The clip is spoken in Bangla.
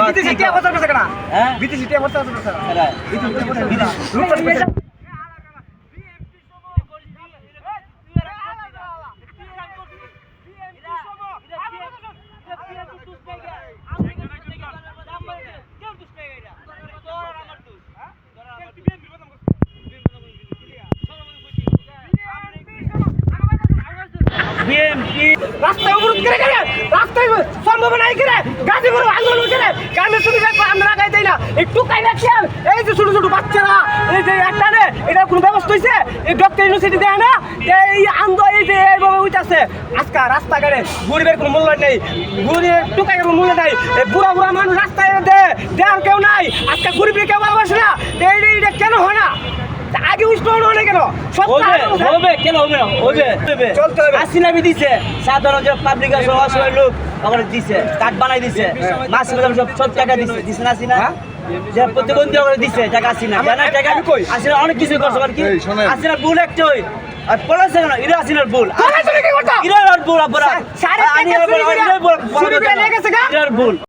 বিদেশি টিয়া বছর কাছে কেনা। হ্যাঁ? বিদেশি টিয়া বছর কাছে কেনা। বিদেশি রাস্তায় অবরোধ করে করে রাস্তায় সম্ভব নাই করে করে গ্রামের সুবিধা আমরা লাগাই দেয় না, একটু কাই এই যে ছোট ছোট বাচ্চারা, এই যে একটা নে এটা কোনো ব্যবস্থা হয়েছে এই ডক্টর ইউনিভার্সিটি দেয় না? এই আন্দো এই যে এইভাবে উঠতেছে আজকে রাস্তাঘাটে গরিবের কোনো মূল্য নেই। গরিবের টুকাই কোনো মূল্য নেই। বুড়া বুড়া মানুষ রাস্তায় দে দেওয়ার কেউ নাই। আজকে গরিবের কেউ ভালোবাসে না তো এই এইটা কেন হয় না আগে উষ্ণ হয় কেন? হবে কেন হবে না? হবে। হবে। চলতে হবে। আসিলামি দিছে। সাধারণ যে পাবলিক আছে অসহায় লোক ওখানে দিছে বানাই দিছে। সব সব টাকা দিছে। দিছে না আসিনা? হ্যাঁ? যে প্রতিবন্ধী ওখানে দিছে টাকা আসিনা। জানা টাকা আমি কই? আসিনা অনেক কিছু করছে আর কি? আসিনা ভুল একটা ওই আর পড়াছে কেন এটা আসিনার ভুল। ইরার ভুল আপনারা ভুল।